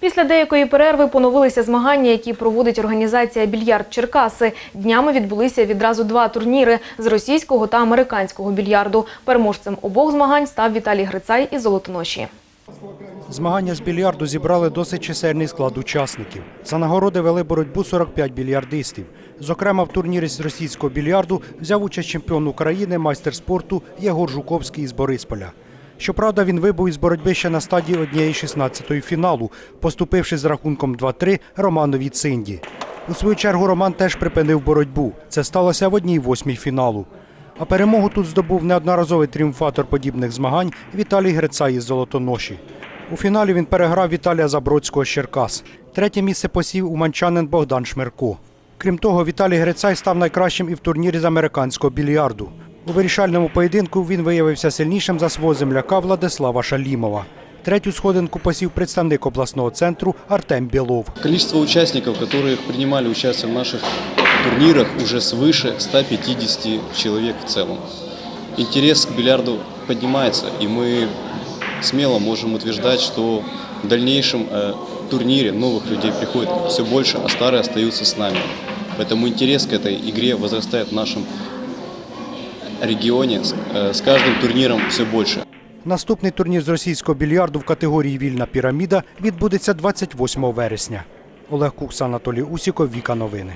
Після деякої перерви поновилися змагання, які проводить організація Більярд Черкаси. Днями відбулися відразу два турніри з російського та американського більярду. Переможцем обох змагань став Віталій Грицай із Золотоноші. Змагання з більярду зібрали досить чисельний склад учасників. За нагороди вели боротьбу 45 більярдистів. Зокрема, в турнірі з російського більярду взяв участь чемпіон України, майстер спорту Єгор Жуковський із Борисполя. Щоправда, він вибув із боротьби ще на стадії однієї 16-ї фіналу, поступивши з рахунком 2-3 Романові Цинді. У свою чергу Роман теж припинив боротьбу. Це сталося в одній восьмій фіналу. А перемогу тут здобув неодноразовий тріумфатор подібних змагань Віталій Грицай із Золотоноші. У фіналі він переграв Віталія Забродського з Черкас. Третє місце посів уманчанин Богдан Шмирко. Крім того, Віталій Грицай став найкращим і в турнірі з американського більярду. У вирішальному поєдинку він виявився сильнішим за свого земляка Владислава Шалімова. Третю сходинку посів представник обласного центру Артем Білов. Количество участников, которые принимали участие в наших турнирах, уже свыше 150 человек в целом. Интерес к бильярду поднимается, и мы смело можем утверждать, что в дальнейшем э, турнире новых людей приходит все больше, а старые остаются с нами. Поэтому интерес к этой игре возрастает в нашем регионе с, кожним турніром все больше. Наступний турнір з російського більярду в категорії Вільна піраміда відбудеться 28 вересня. Олег Кукс, Анатолій Усіков, Віка Новини.